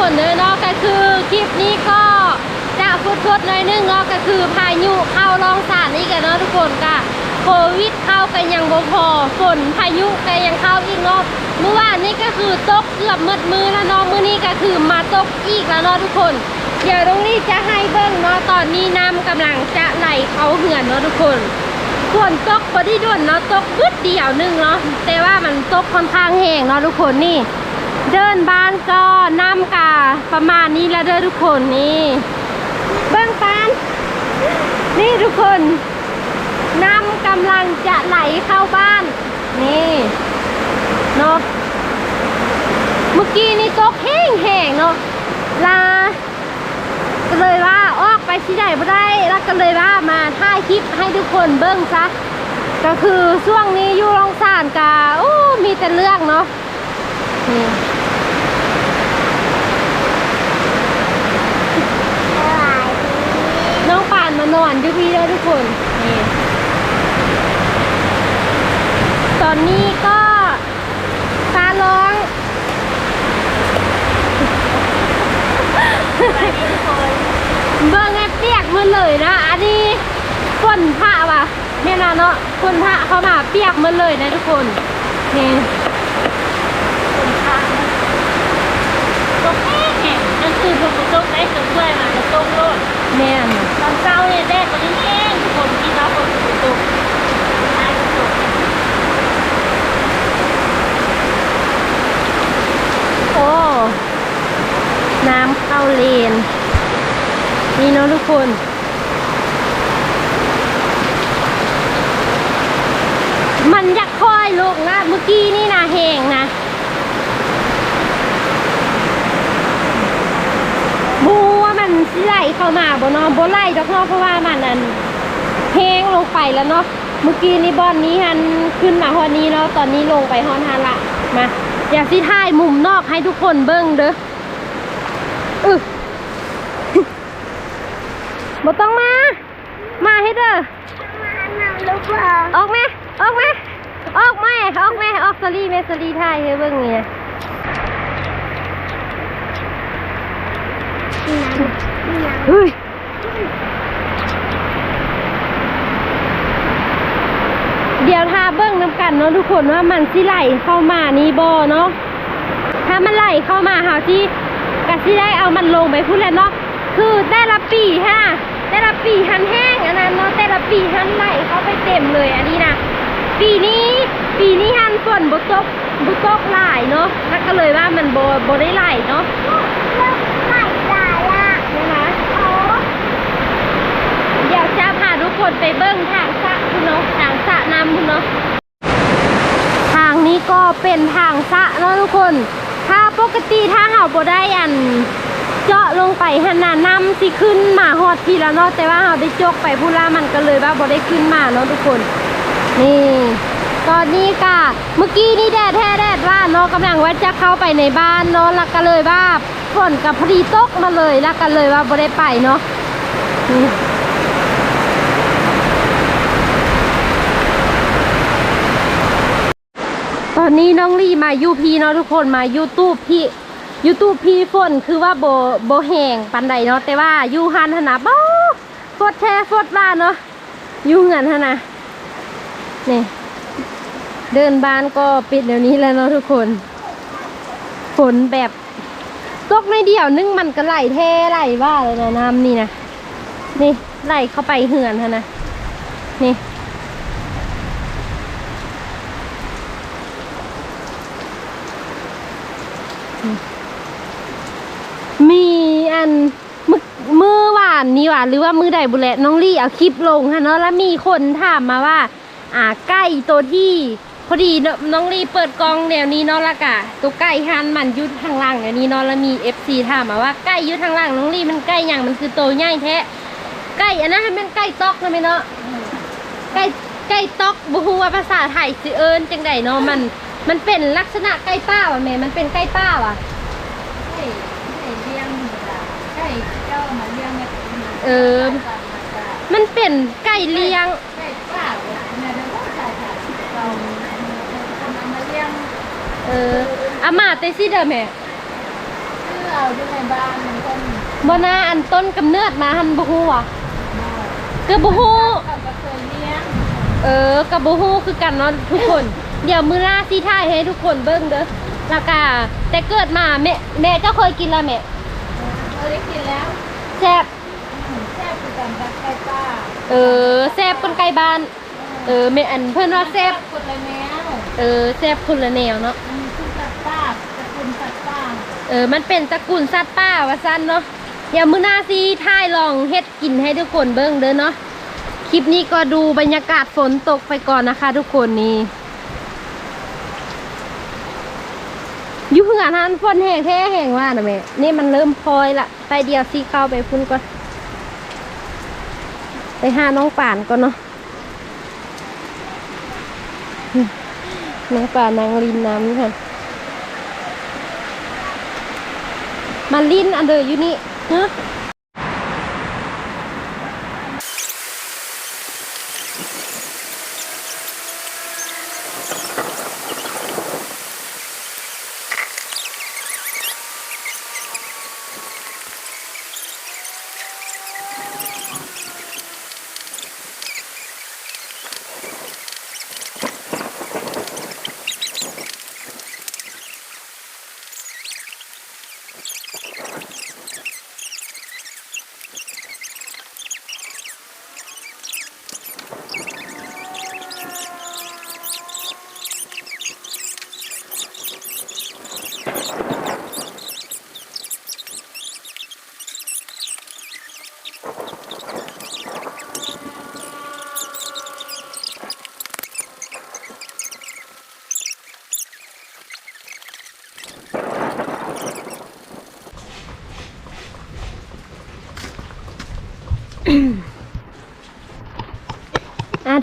ก็คือคลิปนี้ก็จะฟุดๆหน่อยนึงเนาะก็คือพายุเข้ารองสารนี่กันเนาะทุกคนก็โควิดเข้ากันยังบ่พอฝนพายุก็ยังเข้าอีกเนาะเมื่อวานนี้ก็คือตกเกือบหมดมือแล้วเนาะมื้อนี้ก็คือมาตกอีกแล้วเนาะทุกคน เดี๋ยวตรงนี้จะให้เบิ่งเนาะตอนนี้น้ำกำลังจะไหลเข้าเหือนเนาะทุกคนฝนตกพอดีด่วนเนาะตกพึดเดียวหนึงเนาะแต่ว่ามันตกค่อนข้างแห้งเนาะทุกคนนี่ เดินบ้านก็น้ำกาประมาณนี้แล้วเด้อทุกคนนี่เบื้องปานนี่ทุกคนน้ำกำลังจะไหลเข้าบ้าน นี่เนาะเมื่อกี้นี่ตกแห้งแห้งเนาะลาก็เลยว่าออกไปที่ไหนไม่ได้แล้วก็เลยว่ามาถ่ายคลิปให้ทุกคนเบิ้งซะก็คือช่วงนี้อยู่โรงสารกาโอ้มีแต่เรื่องเนาะนี่ องป่านมานอนอยู่พี่แล้วทุกคนนี่ตอนนี้ก็ฟ้าร้องเบิ่งไงเปียกหมันเลยนะอันนี้ฝนพระว่ะแม่นาเนาะฝนพระเข้ามาเปียกหมันเลยนะทุกคนนี่ฝนพระตกแห้งแห้งนั่นคือพวกตกได้กับเพื่อนมาจะตกโลด แม่น ตอนเช้าเนี่ยแดดมันแห้งทุกคนที่เราคนตกได้ก็ตก โอ้ น้ำ เลน นี่เนาะทุกคนมันยากคอยลงนะ เมื่อกี้นี่นะแหงนะบูว่ามันสิไหลเข้ามาบ่เนาะบ่ไหลดอกนาะเพราะว่ามันอันแห้งลงไปแล้วเนาะเมื่อกี้นี่บอนนี้หันขึ้นมาฮอดนี้เนาะตอนนี้ลงไปฮอดหันละมาอยากสิถ่ายมุมนอกให้ทุกคนเบิ่งเด้อ อึบ่ต้องมา มาให้เด้อออกไหมออกไหมออกไหมออกไหมออกสลีแม่สลีถ่ายให้เบิ่งนี่นะเฮ้ยเดี๋ยวถ้าเบิ้งน้ำกันเนาะทุกคนว่ามันสิไหลเข้ามานี่บอเนาะถ้ามันไหลเข้ามาหาที่ กะสิได้เอามันลงไปพูดแล้วเนาะคือแต่ละปีฮะแต่ละปีหันแห้งอันนั้นเนาะแต่ละปีหันไหลเข้าไปเต็มเลยอันนี้นะปีนี้ปีนี้หันฝนบุตกบุตกหลายเนาะถ้าก็เลยว่ามันโบโบได้ไหลเนาะนะคะเดี๋ยวจะพาทุกคนไปเบิ้งทางสระคุณเนาะทางสระน้ำคุณเนาะทางนี้ก็เป็นทางสระเนาะทุกคน ถ้าปกติถ้าเฮาบ่ได้อัน เจาะลงไปหันหน้าน้ำสิขึ้นมาฮอดทีแล้วเนาะแต่ว่าเฮาได้จกไปพูล่ามันก็เลยว่าบ่ได้ขึ้นมาเนาะทุกคน นี่ ตอนนี้ก็เมื่อกี้นี่แดดแท้แดดว่าเนาะกำลังว่าจะเข้าไปในบ้านเนาะแล้วก็เลยว่าฝนกับพอดีตกมาเลยแล้วก็เลยว่าบ่ได้ไปเนาะนี่ต อนนี้น้องลี่มายูพีเนาะทุกคนมายูทูบพี่ยูทูบพี่ฝนคือว่าโบโบแห้งปันใดเนาะแต่ว่ายูฮันหนนะบ่ฟดแท้ฟดว่านเนาะยูเงินหนนะนี่เดินบ้านก็ปิดเดี๋ยวนี้แล้วเนาะทุกคนฝนแบบตกในเดียวนึงมันก็ไหลเทไหลว่าเลยนะน้ำนี่นะนี่ไหลเข้าไปเหือนฮะนะนี่ มีอันมือมือหวานนี่หว่าหรือว่ามือใดบุแลน้องลี่เอาคลิปลงฮะเนาะแล้วมีคนถามมาว่า อ่าไก่ตัวที่ พอดีเนอะน้องลี่เปิดกล้องแนวนี้เนาะละกะตัวไก่ฮันมันอยุดทางล่างเดี๋ยวนี้เนาะแล้วมีเอฟซีถามมาว่าไก่อยุดทางล่างน้องลี่มันไก่อย่างมันคือโตัวใหญ่แท้ไก่อันนั้นให้มันไก่ตอกนะไหมเนาะไก่ไก่ตอกบูฮูว่าภาษาไทยสิเอิญจังใดเนาะมัน มันเป็นลักษณะไก่ป้าว่ะแม่ มันเป็นไก่ป้าว่ะไก่ไก่เลี้ยงไก่เจ้ามาเลี้ยงเนี่ยเออ มันเป็นไก่เลี้ยงไก่ป้าเนี่ยเดี๋ยวก็ใส่ค่ะเราทำมาเลี้ยงเอออามาเตซี่เดอแม่เพื่อาอยู่ในบ้านมันก็มีบ่น่าอันต้นกำเนิดมาหันบ่ฮู้ว่ะบ้านก็บ่ฮู้เขาก็เคยเลี้ยง เออกับบ่ฮู้คือกันเนาะทุกคน เดี๋ยวมื้อหน้าสิถ่ายให้ทุกคนเบิ่งเด้อแล้วก็แต่เกิดมาแม่แม่เจ้าเคยกินแล้วแม่เออได้กินแล้วแซ่บอืมแซ่บคือกันกับไก่ป้าเออแซ่บคนไกลบ้าน เออแม่อันเพิ่นว่าแซ่บคนละแนวเออแซ่บคนละแนวเนาะอืมคือสัตว์ป้าจะคุณสัตว์ป้าเออมันเป็นตระกูลสัตว์ป่าว่าซั่นเนาะเดี๋ยวมื้อหน้าสิถ่ายลองเฮ็ดกินให้ทุกคนเบิ่งเด้อเนาะคลิปนี้ก็ดูบรรยากาศฝนตกไปก่อนนะคะ ทุกคนนี่ อยู่เพื่อนหันฝนแห้งแท้แห้งว่านะแม่ นี่มันเริ่มพลอยละ ไปเดียวซีเข้าไปพุ่นก่อน ไปหาน้องป่านก่อนเนาะ น้องป่านนางลินน้ำนี่ค่ะมาลินอันเดอร์อยู่นี่เนะ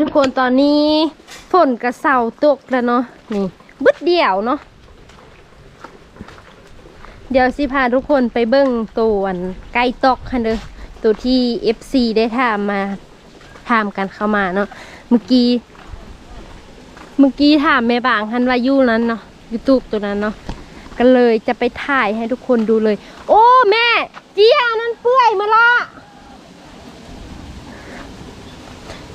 ทุกคนตอนนี้ฝนกระเซาตกแล้วเนาะนี่บึดเดี่ยวเนาะเดี๋ยวสิพาทุกคนไปเบิ้งตัวอันไก่ตอกคันเด้อตัวที่ FC ได้ถามมาถามกันเข้ามาเนาะเมื่อกี้เมื่อกี้ถามแม่บางฮันว่ายู่นั้นเนาะยูทูบตัวนั้นเนาะก็เลยจะไปถ่ายให้ทุกคนดูเลย โอ้แม่ เจียอันนั้นเปื่อยมาละ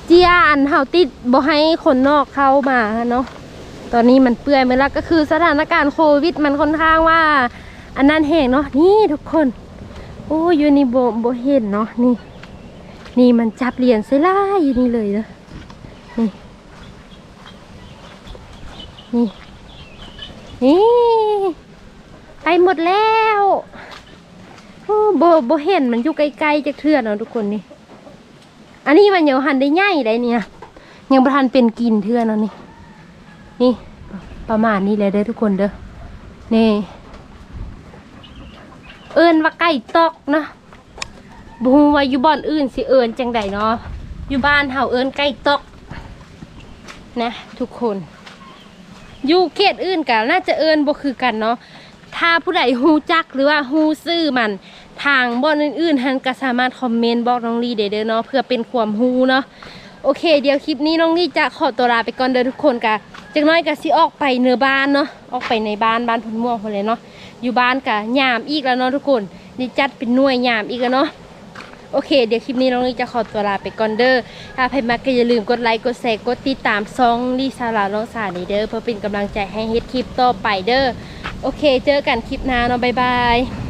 เจียอันเฮาติดบ่ให้คนนอกเข้ามาเนาะตอนนี้มันเปื่อยไปแล้วก็คือสถานการณ์โควิดมันค่อนข้างว่า อันนั้นแห้งเนาะนี่ทุกคน โอ้ยอยู่นี่โบโบเห็นเนาะนี่ นี่มันจับเหรียญเซล่าอยู่นี่เลยเนาะนี่นี่นี่ไปหมดแล้วโอ้โบโบเห็นมันอยู่ไกลๆจากเทือนเนาะทุกคนนี่ อันนี้มันยังหันได้ง่ายได้เนี่ย ยังประทานเป็นกินเทื่อเนาะนี่นี่ประมาณนี้เลยเด้อทุกคนเด้อนี่เอิญว่าไก่ตอกเนาะบฮูว่าอยู่บ่อนอื่นสิเอิญจังใดเนาะอยู่บ้านเฮาเอิญไก่ตอกนะ ทุกคนอยู่เขตอื่นกันน่าจะเอิญบ่คือกันเนาะถ้าผู้ใดฮู้จักหรือว่าฮู้ซื้อมัน ทางบอนอื่นๆท่านก็สามารถคอมเมนต์บอกน้องลีได้เด้อเนาะเพื่อเป็นความฮู้เนาะโอเค เดี๋ยวคลิปนี้น้องลีจะขอตัวลาไปก่อนเด้อทุกคนกะจักน้อยก็สิออกไปเนื้อบ้านเนาะออกไปในบ้านบ้านพุ่นม่วงพุ่นเลยเนาะอยู่บ้านกะยามอีกแล้วเนาะทุกคนนี่จัดเป็นหน่วยยามอีกแล้วเนาะโอเค เดี๋ยวคลิปนี้น้องลีจะขอตัวลาไปก่อนเด้อถ้าใครมาก็อย่าลืมกดไลค์กดแชร์กดติดตามซองลี่ซาลาน้องสานี่เด้อเพื่อเป็นกำลังใจให้เฮ็ดคลิปต่อไปเด้อโอเค เจอกันคลิปหน้าเนาะบ๊ายบาย